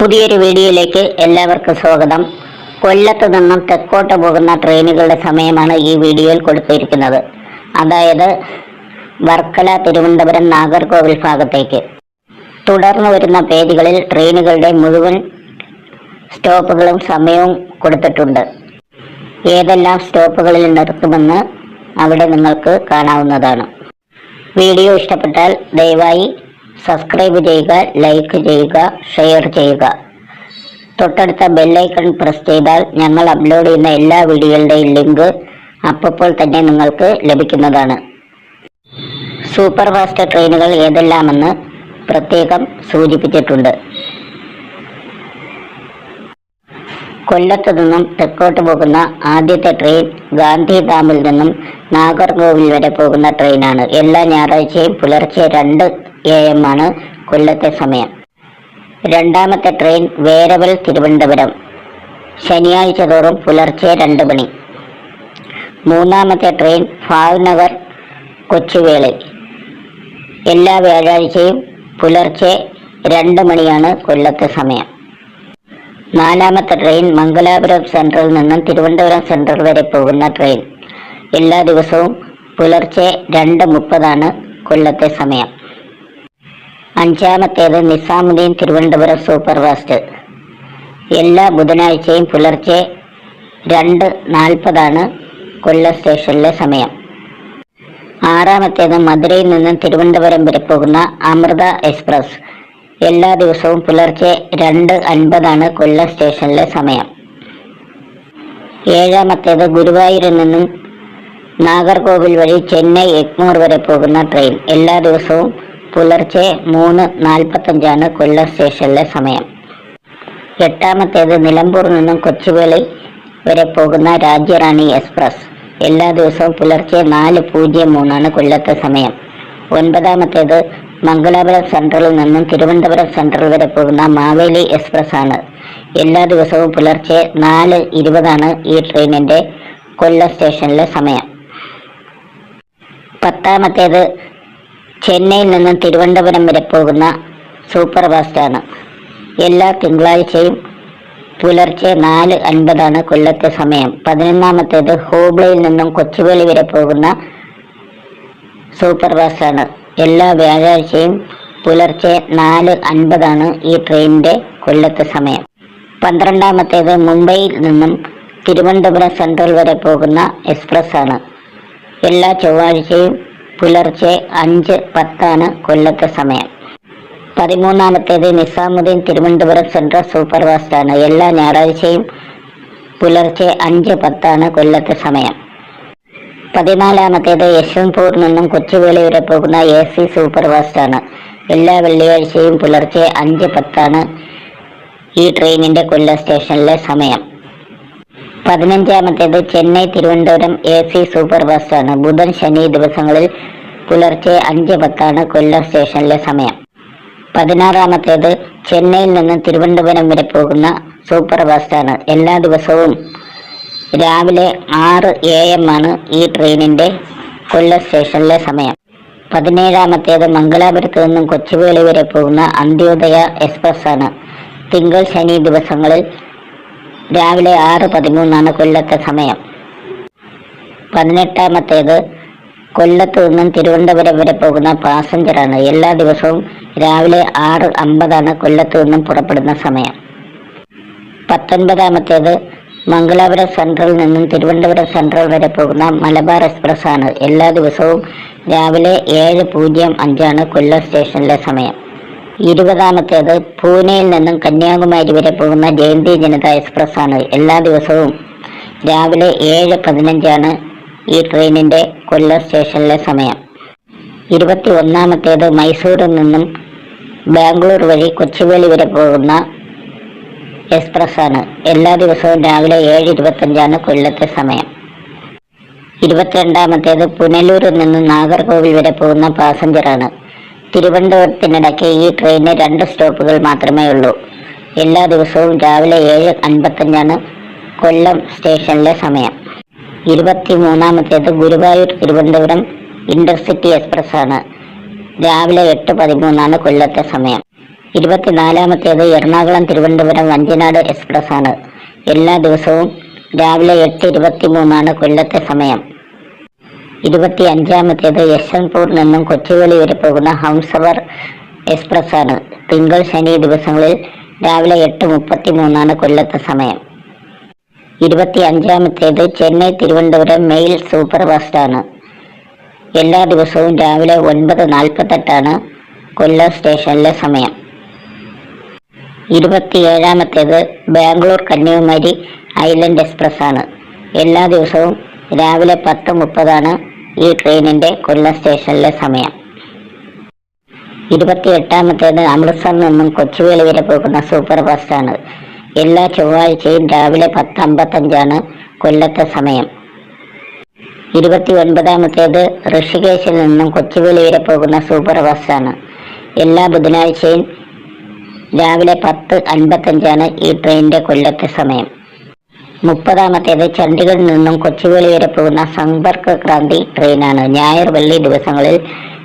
പുതിയൊരു വീഡിയോയിലേക്ക് എല്ലാവർക്കും സ്വാഗതം. കൊല്ലത്ത് നിന്നും തെക്കോട്ട് പോകുന്ന ട്രെയിനുകളുടെ സമയമാണ് ഈ വീഡിയോയിൽ കൊടുത്തിരിക്കുന്നത്. അതായത് വർക്കല തിരുവനന്തപുരം നാഗർകോവിൽ ഭാഗത്തേക്ക്. തുടർന്ന് വരുന്ന പേജുകളിൽ ട്രെയിനുകളുടെ മുഴുവൻ സ്റ്റോപ്പുകളും സമയവും കൊടുത്തിട്ടുണ്ട്. ഏതെല്ലാം സ്റ്റോപ്പുകളിൽ നിർത്തുമെന്ന് അവിടെ നിങ്ങൾക്ക് കാണാവുന്നതാണ്. വീഡിയോ ഇഷ്ടപ്പെട്ടാൽ ദയവായി സബ്സ്ക്രൈബ് ചെയ്യുക ലൈക്ക് ചെയ്യുക ഷെയർ ചെയ്യുക. തൊട്ടടുത്ത ബെല്ലൈക്കൺ പ്രസ് ചെയ്താൽ ഞങ്ങൾ അപ്ലോഡ് ചെയ്യുന്ന എല്ലാ വീഡിയോകളുടെയും ലിങ്ക് അപ്പോൾ തന്നെ നിങ്ങൾക്ക് ലഭിക്കുന്നതാണ്. സൂപ്പർ ഫാസ്റ്റ് ട്രെയിനുകൾ ഏതെല്ലാമെന്ന് പ്രത്യേകം സൂചിപ്പിച്ചിട്ടുണ്ട്. കൊല്ലത്തു നിന്നും തെക്കോട്ട് പോകുന്ന ആദ്യത്തെ ട്രെയിൻ ഗാന്ധിധാമിൽ നിന്നും നാഗർകോവിൽ വരെ പോകുന്ന ട്രെയിനാണ് എല്ലാ ഞായറാഴ്ചയും പുലർച്ചെ രണ്ട് എ എം ആണ് കൊല്ലത്തെ സമയം. രണ്ടാമത്തെ ട്രെയിൻ വേരവൽ തിരുവനന്തപുരം. ശനിയാഴ്ച തോറും പുലർച്ചെ രണ്ട് മണി. മൂന്നാമത്തെ ട്രെയിൻ ഭാവ്നഗർ കൊച്ചുവേളി എല്ലാ വ്യാഴാഴ്ചയും പുലർച്ചെ രണ്ട് മണിയാണ് കൊല്ലത്തെ സമയം. നാലാമത്തെ ട്രെയിൻ മംഗലാപുരം സെൻട്രൽ നിന്നും തിരുവനന്തപുരം സെൻട്രൽ വരെ പോകുന്ന ട്രെയിൻ. എല്ലാ ദിവസവും പുലർച്ചെ രണ്ട് മുപ്പതാണ് കൊല്ലത്തെ സമയം. അഞ്ചാമത്തേത് നിസാമുദ്ദീൻ തിരുവനന്തപുരം സൂപ്പർ ഫാസ്റ്റ് എല്ലാ ബുധനാഴ്ചയും പുലർച്ചെ രണ്ട് നാൽപ്പതാണ് കൊല്ലം സ്റ്റേഷനിലെ സമയം. ആറാമത്തേത് മധുരയിൽ നിന്നും തിരുവനന്തപുരം വരെ പോകുന്ന അമൃത എക്സ്പ്രസ്. എല്ലാ ദിവസവും പുലർച്ചെ രണ്ട് അൻപതാണ് കൊല്ലം സ്റ്റേഷനിലെ സമയം. ഏഴാമത്തേത് ഗുരുവായൂരിൽ നിന്നും നാഗർകോവിൽ വഴി ചെന്നൈ എഗ്മൂർ വരെ പോകുന്ന ട്രെയിൻ. എല്ലാ ദിവസവും പുലർച്ചെ മൂന്ന് നാൽപ്പത്തഞ്ചാണ് കൊല്ലം സ്റ്റേഷനിലെ സമയം. എട്ടാമത്തേത് നിലമ്പൂർ നിന്നും കൊച്ചുവേളി വരെ പോകുന്ന രാജ്യറാണി എക്സ്പ്രസ്. എല്ലാ ദിവസവും പുലർച്ചെ നാല് പൂജ്യം മൂന്നാണ് കൊല്ലത്തെ സമയം. ഒൻപതാമത്തേത് മംഗലാപുരം സെൻട്രലിൽ നിന്നും തിരുവനന്തപുരം സെൻട്രൽ വരെ പോകുന്ന മാവേലി എക്സ്പ്രസ് ആണ് എല്ലാ ദിവസവും പുലർച്ചെ നാല് ഇരുപതാണ് ഈ ട്രെയിനിന്റെ കൊല്ലം സ്റ്റേഷനിലെ സമയം. പത്താമത്തേത് ചെന്നൈയിൽ നിന്നും തിരുവനന്തപുരം വരെ പോകുന്ന സൂപ്പർ ഫാസ്റ്റാണ് എല്ലാ തിങ്കളാഴ്ചയും പുലർച്ചെ നാല് അൻപതാണ് കൊല്ലത്തെ സമയം. പതിനൊന്നാമത്തേത് ഹൂബ്ലിയിൽ നിന്നും കൊച്ചുവേളി വരെ പോകുന്ന സൂപ്പർ ഫാസ്റ്റാണ് എല്ലാ വ്യാഴാഴ്ചയും പുലർച്ചെ നാല് അൻപതാണ് ഈ ട്രെയിനിന്റെ കൊല്ലത്തെ സമയം. പന്ത്രണ്ടാമത്തേത് മുംബൈയിൽ നിന്നും തിരുവനന്തപുരം സെൻട്രൽ വരെ പോകുന്ന എക്സ്പ്രസ് ആണ് എല്ലാ ചൊവ്വാഴ്ചയും പുലർച്ചെ അഞ്ച് പത്താണ് കൊല്ലത്തെ സമയം. പതിമൂന്നാമത്തേത് നിസാമുദ്ദീൻ തിരുവനന്തപുരം സെൻട്രൽ സൂപ്പർഫാസ്റ്റാണ്. എല്ലാ ഞായറാഴ്ചയും പുലർച്ചെ അഞ്ച് പത്താണ് കൊല്ലത്തെ സമയം. പതിനാലാമത്തേത് യശ്വന്ത്പൂർ നിന്നും കൊച്ചുവേളി വരെ പോകുന്ന എ സി സൂപ്പർഫാസ്റ്റാണ്. എല്ലാ വെള്ളിയാഴ്ചയും പുലർച്ചെ അഞ്ച് പത്താണ് ഈ ട്രെയിനിന്റെ കൊല്ല സ്റ്റേഷനിലെ സമയം. പതിനഞ്ചാമത്തേത് Chennai Thiruvananthapuram A C super ബസ്സാണ് ബുധൻ ശനി ദിവസങ്ങളിൽ പുലർച്ചെ അഞ്ച് പത്താണ് കൊല്ലം സ്റ്റേഷനിലെ സമയം. പതിനാറാമത്തേത് ചെന്നൈയിൽ നിന്ന് തിരുവനന്തപുരം വരെ പോകുന്ന സൂപ്പർ ബസ്സാണ് എല്ലാ ദിവസവും രാവിലെ ആറ് എ എം ആണ് ഈ ട്രെയിനിന്റെ കൊല്ലം സ്റ്റേഷനിലെ സമയം. പതിനേഴാമത്തേത് മംഗലാപുരത്ത് നിന്നും കൊച്ചുവേളി വരെ പോകുന്ന അന്ത്യോദയ എക്സ്പ്രസ് ആണ് തിങ്കൾ ശനി ദിവസങ്ങളിൽ രാവിലെ ആറ് പതിമൂന്നാണ് കൊല്ലത്തെ സമയം. പതിനെട്ടാമത്തേത് കൊല്ലത്ത് നിന്നും തിരുവനന്തപുരം വരെ പോകുന്ന പാസഞ്ചറാണ്. എല്ലാ ദിവസവും രാവിലെ ആറ് അമ്പതാണ് കൊല്ലത്ത് നിന്നും പുറപ്പെടുന്ന സമയം. പത്തൊൻപതാമത്തേത് മംഗലാപുരം സെൻട്രൽ നിന്നും തിരുവനന്തപുരം സെൻട്രൽ വരെ പോകുന്ന മലബാർ എക്സ്പ്രസ് ആണ് എല്ലാ ദിവസവും രാവിലെ ഏഴ് പൂജ്യം അഞ്ചാണ് കൊല്ലം സ്റ്റേഷനിലെ സമയം. ഇരുപതാമത്തേത് പൂനെയിൽ നിന്നും കന്യാകുമാരി വരെ പോകുന്ന ജയന്തി ജനത എക്സ്പ്രസ് ആണ് എല്ലാ ദിവസവും രാവിലെ ഏഴ് പതിനഞ്ചാണ് ഈ ട്രെയിനിന്റെ കൊല്ലം സ്റ്റേഷനിലെ സമയം. ഇരുപത്തി ഒന്നാമത്തേത് മൈസൂരിൽ നിന്നും ബാംഗ്ലൂർ വഴി കൊച്ചുവേളി വരെ പോകുന്ന എക്സ്പ്രസ് ആണ് എല്ലാ ദിവസവും രാവിലെ ഏഴ് ഇരുപത്തഞ്ചാണ് കൊല്ലത്തെ സമയം. ഇരുപത്തിരണ്ടാമത്തേത് പുനലൂരിൽ നിന്നും നാഗർകോവിൽ വരെ പോകുന്ന പാസഞ്ചറാണ്. തിരുവനന്തപുരത്തിനിടയ്ക്ക് ഈ ട്രെയിനിന് രണ്ട് സ്റ്റോപ്പുകൾ മാത്രമേ ഉള്ളൂ. എല്ലാ ദിവസവും രാവിലെ ഏഴ് അൻപത്തഞ്ചാണ് കൊല്ലം സ്റ്റേഷനിലെ സമയം. ഇരുപത്തി മൂന്നാമത്തേത് ഗുരുവായൂർ തിരുവനന്തപുരം ഇന്റർസിറ്റി എക്സ്പ്രസ് ആണ് രാവിലെ എട്ട് പതിമൂന്നാണ് കൊല്ലത്തെ സമയം. ഇരുപത്തിനാലാമത്തേത് എറണാകുളം തിരുവനന്തപുരം വഞ്ചിനാട് എക്സ്പ്രസ് ആണ് എല്ലാ ദിവസവും രാവിലെ എട്ട് ഇരുപത്തി മൂന്നാണ് കൊല്ലത്തെ സമയം. ഇരുപത്തി അഞ്ചാമത്തേത് യശ്വന്ത്പൂർ നിന്നും കൊച്ചുവേളി വരെ പോകുന്ന ഹംസവർ എക്സ്പ്രസ് ആണ് തിങ്കൾ ശനി ദിവസങ്ങളിൽ രാവിലെ എട്ട് മുപ്പത്തി മൂന്നാണ് കൊല്ലത്തെ സമയം. ഇരുപത്തി അഞ്ചാമത്തേത് Chennai Thiruvananthapuram mail super fast ആണ് എല്ലാ ദിവസവും രാവിലെ ഒൻപത് നാൽപ്പത്തെട്ടാണ് കൊല്ലം സ്റ്റേഷനിലെ സമയം. ഇരുപത്തിയേഴാമത്തേത് ബാംഗ്ലൂർ കന്യാകുമാരി ഐലൻഡ് എക്സ്പ്രസ് ആണ് എല്ലാ ദിവസവും രാവിലെ പത്ത് മുപ്പതാണ് ഈ ട്രെയിനിന്റെ കൊല്ലം സ്റ്റേഷനിലെ സമയം. ഇരുപത്തിയെട്ടാമത്തേത് അമൃത്സറിൽ നിന്നും കൊച്ചുവേളി വരെ പോകുന്ന സൂപ്പർ ബസ്സാണ് എല്ലാ ചൊവ്വാഴ്ചയും രാവിലെ പത്ത് അമ്പത്തഞ്ചാണ് കൊല്ലത്തെ സമയം. ഇരുപത്തി ഒൻപതാമത്തേത് ഋഷികേശിൽ നിന്നും കൊച്ചുവേളി വരെ പോകുന്ന സൂപ്പർ ബസ്സാണ് എല്ലാ ബുധനാഴ്ചയും രാവിലെ പത്ത് അൻപത്തഞ്ചാണ് ഈ ട്രെയിനിന്റെ കൊല്ലത്തെ സമയം. മുപ്പതാമത്തേത് ചണ്ഡീഗഡിൽ നിന്നും കൊച്ചുവേളി വരെ പോകുന്ന സമ്പർക്ക് ക്രാന്തി ട്രെയിനാണ്. ഞായർ വെള്ളി ദിവസങ്ങളിൽ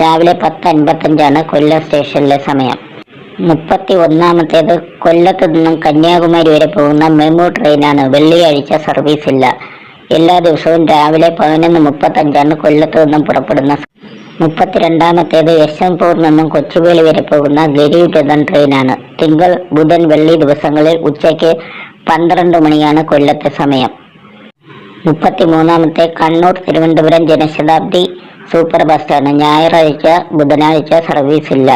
രാവിലെ പത്ത് അൻപത്തഞ്ചാണ് കൊല്ലം സ്റ്റേഷനിലെ സമയം. മുപ്പത്തി ഒന്നാമത്തേത് കൊല്ലത്ത് നിന്നും കന്യാകുമാരി വരെ പോകുന്ന മെമു ട്രെയിനാണ്. വെള്ളിയാഴ്ച സർവീസ് ഇല്ല. എല്ലാ ദിവസവും രാവിലെ പതിനൊന്ന് മുപ്പത്തഞ്ചാണ് കൊല്ലത്ത് നിന്നും പുറപ്പെടുന്ന മുപ്പത്തിരണ്ടാമത്തേത് യശ്വന്ത്പൂർ നിന്നും കൊച്ചുവേളി വരെ പോകുന്ന ഗരീബ് രഥൻ ട്രെയിനാണ്. തിങ്കൾ ബുധൻ വെള്ളി ദിവസങ്ങളിൽ ഉച്ചയ്ക്ക് പന്ത്രണ്ട് മണിയാണ് കൊല്ലത്തെ സമയം. മുപ്പത്തിമൂന്നാമത്തെ കണ്ണൂർ തിരുവനന്തപുരം ജനശതാബ്ദി സൂപ്പർ ബസ്സാണ് ഞായറാഴ്ച ബുധനാഴ്ച സർവീസ് ഇല്ല.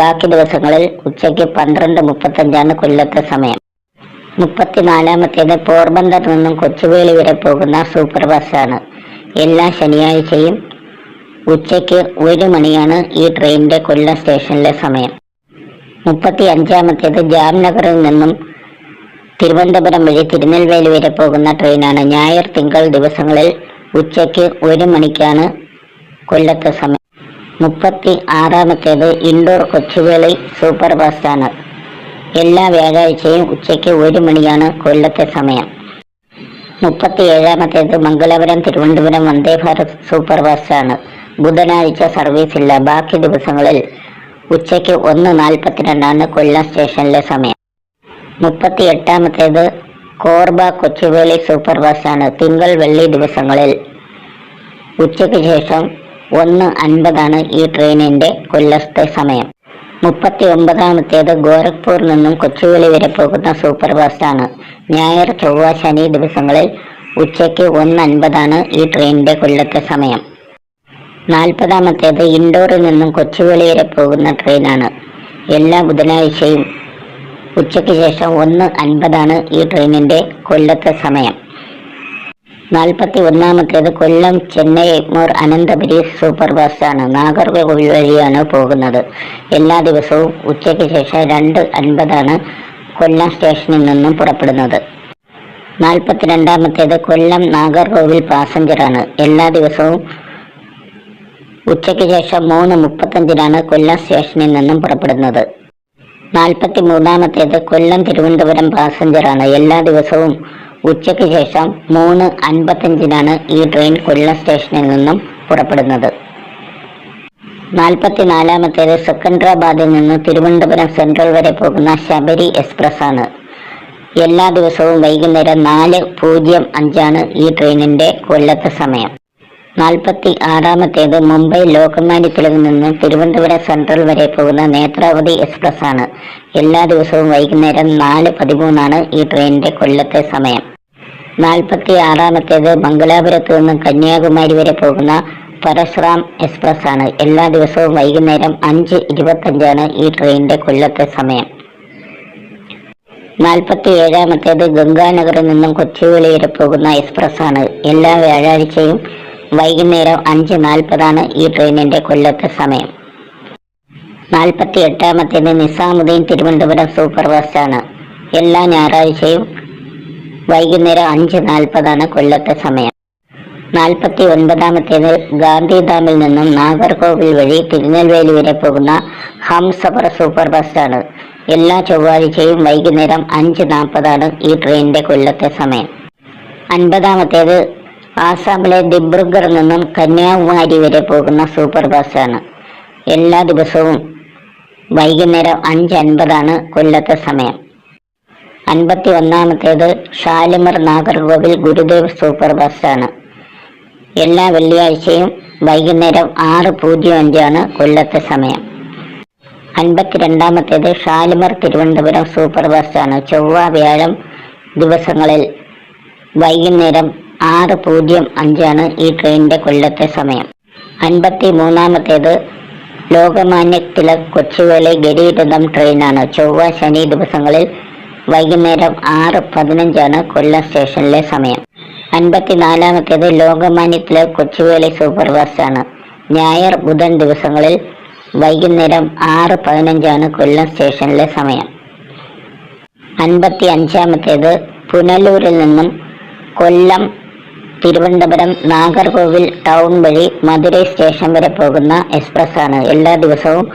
ബാക്കി ദിവസങ്ങളിൽ ഉച്ചയ്ക്ക് പന്ത്രണ്ട് മുപ്പത്തഞ്ചാണ് കൊല്ലത്തെ സമയം. മുപ്പത്തിനാലാമത്തേത് പോർബന്ദർ നിന്നും കൊച്ചുവേളി വരെ പോകുന്ന സൂപ്പർ ബസ്സാണ് എല്ലാ ശനിയാഴ്ചയും ഉച്ചയ്ക്ക് ഒരു മണിയാണ് ഈ ട്രെയിനിന്റെ കൊല്ലം സ്റ്റേഷനിലെ സമയം. മുപ്പത്തി അഞ്ചാമത്തേത് ജാംനഗറിൽ നിന്നും തിരുവനന്തപുരം വഴി തിരുനെൽവേലി വരെ പോകുന്ന ട്രെയിനാണ്. ഞായർ തിങ്കൾ ദിവസങ്ങളിൽ ഉച്ചയ്ക്ക് ഒരു മണിക്കാണ് കൊല്ലത്തെ സമയം. മുപ്പത്തി ആറാമത്തേത് ഇൻഡോർ കൊച്ചുവേളി സൂപ്പർ ഫാസ്റ്റാണ്. എല്ലാ വ്യാഴാഴ്ചയും ഉച്ചയ്ക്ക് ഒരു മണിയാണ് കൊല്ലത്തെ സമയം. മുപ്പത്തി ഏഴാമത്തേത് മംഗലാപുരം തിരുവനന്തപുരം വന്ദേ ഭാരത് സൂപ്പർ ഫാസ്റ്റാണ്. ബുധനാഴ്ച സർവീസ് ഇല്ല ബാക്കി ദിവസങ്ങളിൽ ഉച്ചയ്ക്ക് ഒന്ന് നാൽപ്പത്തിരണ്ടാണ് കൊല്ലം സ്റ്റേഷനിലെ സമയം. മുപ്പത്തി എട്ടാമത്തേത് കോർബ കൊച്ചുവേളി സൂപ്പർ ബസ്സാണ്. തിങ്കൾ വെള്ളി ദിവസങ്ങളിൽ. ഉച്ചയ്ക്ക് ശേഷം ഒന്ന് അൻപതാണ് ഈ ട്രെയിനിന്റെ കൊല്ലത്തെ സമയം. മുപ്പത്തി ഒമ്പതാമത്തേത് ഗോരഖ്പൂർ നിന്നും കൊച്ചുവേളി വരെ പോകുന്ന സൂപ്പർ ബസ്സാണ്. ഞായർ ചൊവ്വ ശനി ദിവസങ്ങളിൽ ഉച്ചയ്ക്ക് ഒന്ന് അൻപതാണ് ഈ ട്രെയിനിന്റെ കൊല്ലത്തെ സമയം. നാൽപ്പതാമത്തേത് ഇൻഡോറിൽ നിന്നും കൊച്ചുവേളി വരെ പോകുന്ന ട്രെയിനാണ്. എല്ലാ ബുധനാഴ്ചയും ഉച്ചയ്ക്ക് ശേഷം ഒന്ന് അൻപതാണ് ഈ ട്രെയിനിന്റെ കൊല്ലത്തെ സമയം. നാൽപ്പത്തി ഒന്നാമത്തേത് കൊല്ലം ചെന്നൈ എഗ്മോർ അനന്തപുരി സൂപ്പർ ബസ്സാണ്. നാഗർകോവിൽ വഴിയാണ് പോകുന്നത്. എല്ലാ ദിവസവും ഉച്ചയ്ക്ക് ശേഷം രണ്ട് അൻപതാണ് കൊല്ലം സ്റ്റേഷനിൽ നിന്നും പുറപ്പെടുന്നത്. നാൽപ്പത്തിരണ്ടാമത്തേത് കൊല്ലം നാഗർകോവിൽ പാസഞ്ചറാണ്. എല്ലാ ദിവസവും ഉച്ചയ്ക്ക് ശേഷം മൂന്ന് മുപ്പത്തഞ്ചിനാണ് കൊല്ലം സ്റ്റേഷനിൽ നിന്നും പുറപ്പെടുന്നത്. നാൽപ്പത്തി മൂന്നാമത്തേത് കൊല്ലം തിരുവനന്തപുരം പാസഞ്ചറാണ്. എല്ലാ ദിവസവും ഉച്ചയ്ക്ക് ശേഷം മൂന്ന് അൻപത്തഞ്ചിനാണ് ഈ ട്രെയിൻ കൊല്ലം സ്റ്റേഷനിൽ നിന്നും പുറപ്പെടുന്നത്. നാൽപ്പത്തിനാലാമത്തേത് സെക്കൻഡറാബാദിൽ നിന്ന് തിരുവനന്തപുരം സെൻട്രൽ വരെ പോകുന്ന ശബരി എക്സ്പ്രസ് ആണ് എല്ലാ ദിവസവും വൈകുന്നേരം നാല് പൂജ്യം അഞ്ചാണ് ഈ ട്രെയിനിന്റെ കൊല്ലത്തെ സമയം. നാൽപ്പത്തി ആറാമത്തേത് മുംബൈ ലോകമാന്യ തിലകിൽ നിന്ന് തിരുവനന്തപുരം സെൻട്രൽ വരെ പോകുന്ന നേത്രാവതി എക്സ്പ്രസ് ആണ് എല്ലാ ദിവസവും വൈകുന്നേരം നാല് പതിമൂന്നാണ് ഈ ട്രെയിനിന്റെ കൊല്ലത്തെ സമയം. നാൽപ്പത്തി ആറാമത്തേത് മംഗലാപുരത്ത് നിന്ന് കന്യാകുമാരി വരെ പോകുന്ന പരശുറാം എക്സ്പ്രസ് ആണ് എല്ലാ ദിവസവും വൈകുന്നേരം അഞ്ച് ഇരുപത്തഞ്ചാണ് ഈ ട്രെയിനിന്റെ കൊല്ലത്തെ സമയം. നാൽപ്പത്തി ഏഴാമത്തേത് ഗംഗാനഗറിൽ നിന്നും കൊച്ചുവേളി വരെ പോകുന്ന എക്സ്പ്രസ് ആണ് എല്ലാ വ്യാഴാഴ്ചയും വൈകുന്നേരം അഞ്ച് നാൽപ്പതാണ് ഈ ട്രെയിനിന്റെ കൊല്ലത്തെ സമയം. നാൽപ്പത്തി എട്ടാമത്തേത് നിസാമുദ്ദീൻ തിരുവനന്തപുരം സൂപ്പർ ഫാസ്റ്റ് ആണ് എല്ലാ ഞായറാഴ്ചയും വൈകുന്നേരം അഞ്ച് നാൽപ്പതാണ് കൊല്ലത്തെ സമയം. നാൽപ്പത്തി ഒൻപതാമത്തേത് ഗാന്ധിധാമിൽ നിന്നും നാഗർകോവിൽ വഴി തിരുനെൽവേലി വരെ പോകുന്ന ഹംസഫർ സൂപ്പർ ഫാസ്റ്റ് ആണ് എല്ലാ ചൊവ്വാഴ്ചയും വൈകുന്നേരം അഞ്ച് നാൽപ്പതാണ് ഈ ട്രെയിനിന്റെ കൊല്ലത്തെ സമയം. അൻപതാമത്തേത് ആസാമിലെ ദിബ്രുഗറിൽ നിന്നും കന്യാകുമാരി വരെ പോകുന്ന സൂപ്പർ ബസ്സാണ്. എല്ലാ ദിവസവും വൈകുന്നേരം അഞ്ച് അൻപതാണ് കൊല്ലത്തെ സമയം. അൻപത്തി ഒന്നാമത്തേത് ഷാലിമർ നാഗർകോവിൽ ഗുരുദേവ് സൂപ്പർ ബസ്സാണ്. എല്ലാ വെള്ളിയാഴ്ചയും വൈകുന്നേരം ആറ് പൂജ്യം അഞ്ചാണ് കൊല്ലത്തെ സമയം. അൻപത്തിരണ്ടാമത്തേത് ഷാലിമർ തിരുവനന്തപുരം സൂപ്പർ ബസ്സാണ്. ചൊവ്വ വ്യാഴം ദിവസങ്ങളിൽ വൈകുന്നേരം ആറ് പൂജ്യം അഞ്ചാണ് ഈ ട്രെയിനിന്റെ കൊല്ലത്തെ സമയം. അൻപത്തി മൂന്നാമത്തേത് ലോകമാന്യ തിലക് കൊച്ചുവേളി ഗരീരഥം ട്രെയിനാണ്. ചൊവ്വ ശനി ദിവസങ്ങളിൽ വൈകുന്നേരം ആറ് പതിനഞ്ചാണ് കൊല്ലം സ്റ്റേഷനിലെ സമയം. അൻപത്തിനാലാമത്തേത് ലോകമാന്യ തിലക് കൊച്ചുവേളി സൂപ്പർ ആണ് ഞായർ ബുധൻ ദിവസങ്ങളിൽ വൈകുന്നേരം ആറ് പതിനഞ്ചാണ് കൊല്ലം സ്റ്റേഷനിലെ സമയം. അൻപത്തി അഞ്ചാമത്തേത് പുനലൂരിൽ നിന്നും കൊല്ലം തിരുവനന്തപുരം നാഗർകോവിൽ ടൗൺ വഴി മധുരൈ സ്റ്റേഷൻ വരെ പോകുന്ന എക്സ്പ്രസ് ആണ് എല്ലാ ദിവസവും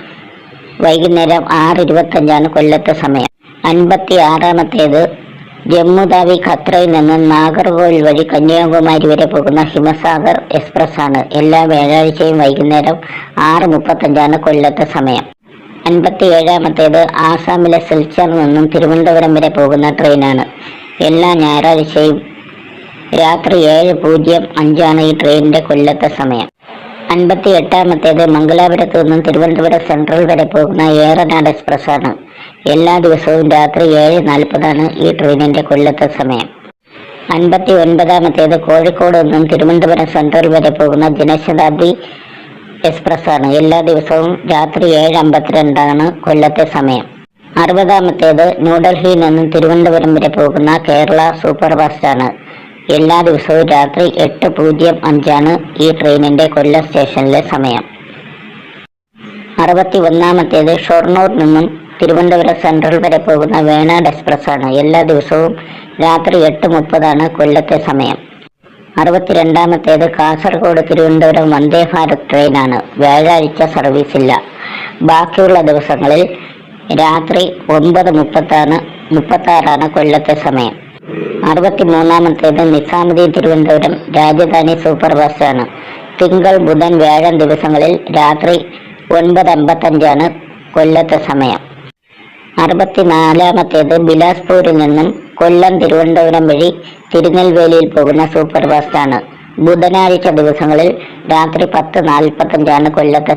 വൈകുന്നേരം ആറ് ഇരുപത്തഞ്ചാണ് കൊല്ലത്തെ സമയം. അൻപത്തി ആറാമത്തേത് ജമ്മുതാവി ഖത്രയിൽ നിന്ന് നാഗർകോവിൽ വഴി കന്യാകുമാരി വരെ പോകുന്ന ഹിമസാഗർ എക്സ്പ്രസ് ആണ് എല്ലാ വ്യാഴാഴ്ചയും വൈകുന്നേരം ആറ് മുപ്പത്തഞ്ചാണ് കൊല്ലത്തെ സമയം. അൻപത്തി ഏഴാമത്തേത് ആസാമിലെ സിൽച്ചറിൽ നിന്നും തിരുവനന്തപുരം വരെ പോകുന്ന ട്രെയിനാണ്. എല്ലാ ഞായറാഴ്ചയും രാത്രി ഏഴ് പൂജ്യം അഞ്ചാണ് ഈ ട്രെയിനിന്റെ കൊല്ലത്തെ സമയം. അൻപത്തി എട്ടാമത്തേത് മംഗലാപുരത്ത് നിന്നും തിരുവനന്തപുരം സെൻട്രൽ വരെ പോകുന്ന ഏറനാട് എക്സ്പ്രസ് ആണ് എല്ലാ ദിവസവും രാത്രി ഏഴ് നാൽപ്പതാണ് ഈ ട്രെയിനിന്റെ കൊല്ലത്തെ സമയം. അൻപത്തി ഒൻപതാമത്തേത് കോഴിക്കോട് നിന്നും തിരുവനന്തപുരം സെൻട്രൽ വരെ പോകുന്ന ജനശതാബ്ദി എക്സ്പ്രസ് ആണ് എല്ലാ ദിവസവും രാത്രി ഏഴ് അമ്പത്തിരണ്ടാണ് കൊല്ലത്തെ സമയം. അറുപതാമത്തേത് ന്യൂഡൽഹിയിൽ നിന്നും തിരുവനന്തപുരം വരെ പോകുന്ന കേരള സൂപ്പർ ഫാസ്റ്റ് ആണ് എല്ലാ ദിവസവും രാത്രി എട്ട് പൂജ്യം അഞ്ചാണ് ഈ ട്രെയിനിന്റെ കൊല്ലം സ്റ്റേഷനിലെ സമയം. അറുപത്തി ഒന്നാമത്തേത് ഷൊർണൂർ നിന്നും തിരുവനന്തപുരം സെൻട്രൽ വരെ പോകുന്ന വേണാട് എക്സ്പ്രസ് ആണ് എല്ലാ ദിവസവും രാത്രി എട്ട് മുപ്പതാണ് കൊല്ലത്തെ സമയം. അറുപത്തിരണ്ടാമത്തേത് കാസർഗോഡ് തിരുവനന്തപുരം വന്ദേ ഭാരത് ട്രെയിനാണ്. വ്യാഴാഴ്ച സർവീസില്ല. ബാക്കിയുള്ള ദിവസങ്ങളിൽ രാത്രി ഒമ്പത് മുപ്പത്താണ് മുപ്പത്താറാണ് കൊല്ലത്തെ സമയം. അറുപത്തി മൂന്നാമത്തേത് നിസാമുദ്ദീൻ തിരുവനന്തപുരം രാജധാനി സൂപ്പർ ബസ്സാണ് തിങ്കൾ ബുധൻ വ്യാഴം ദിവസങ്ങളിൽ രാത്രി ഒൻപത് അമ്പത്തഞ്ചാണ് കൊല്ലത്തെ സമയം. അറുപത്തിനാലാമത്തേത് ബിലാസ്പൂരിൽ നിന്നും കൊല്ലം തിരുവനന്തപുരം വഴി തിരുനെൽവേലിയിൽ പോകുന്ന സൂപ്പർ ബസ്സാണ് ബുധനാഴ്ച ദിവസങ്ങളിൽ രാത്രി പത്ത് നാൽപ്പത്തഞ്ചാണ് കൊല്ലത്തെ